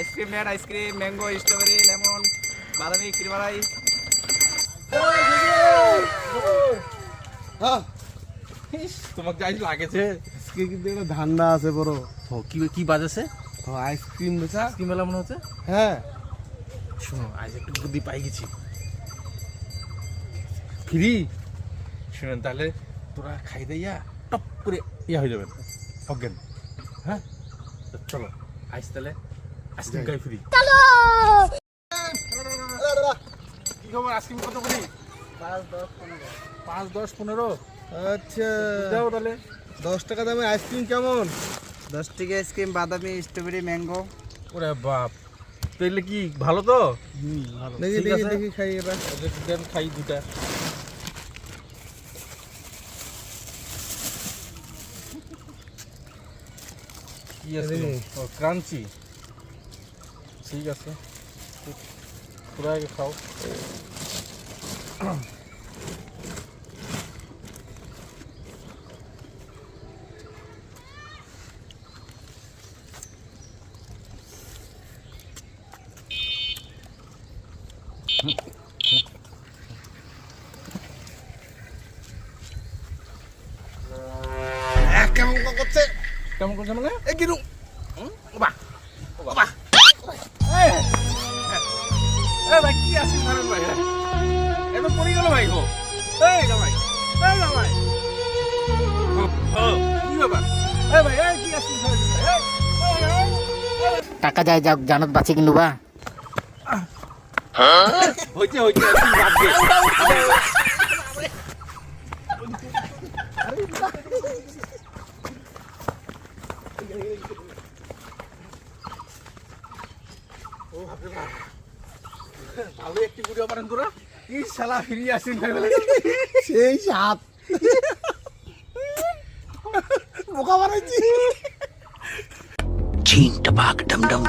Ice cream net ice cream mango strawberry lemon বাদামি ক্রিমারাই হ্যাঁ। তোমাকে যাই লাগেছে। আজকে কিন্তু একটা ধান্দা আছে বড়। ও কি কি বাজাছে? ও আইসক্রিম বেচা। কি মেলা মনে হচ্ছে? হ্যাঁ। শোনো আজ একটু বুদ্ধি পাই গেছি। ফ্রি? শুনেন তাহলে তোরা খাই দিয়া টপ করে ইয়া হয়ে যাবেন অজ্ঞান হ্যাঁ? চলো আইস তাহলে। আইসক্রিম খাই ফ্রি কি খবর? আইসক্রিম কত করি? পাঁচ দশ পনেরো। আচ্ছা। যাও তাহলে। দশ টাকা দামে আইসক্রিম কেমন? দশ টাকা আইসক্রিম বাদামি স্ট্রবেরি ম্যাঙ্গো। ওরে বাপ। তাইলে কি ভালো তো? দেখি ঠিক দেখি দেখি খাই এবার। দেন খাই দুটা। কি আছে? ও ক্রাঞ্চি। ঠিক আছে। আগে খাও। কেমন করছে? কেমন করছে মানে? এ কিরু বাহ। কি আছে ধরেন এটা পড়ে গেল ভাই গো। এই না ভাই এই না ভাই। ও, ও, কি ব্যাপার? এই ভাই এই কি আছে ধরেন ভাই এই, এই, এই, এই। টাকা যায় যাক জানত বাঁচি কিন্তু বা। হইছে হইছে বাদ দে। ভালো একটি ভিডিও পারেন তোরা কি শালা ফিরিয়ে আসেন সেই সাত বোকা বানাইছি। ছিন টপাক ডম ডম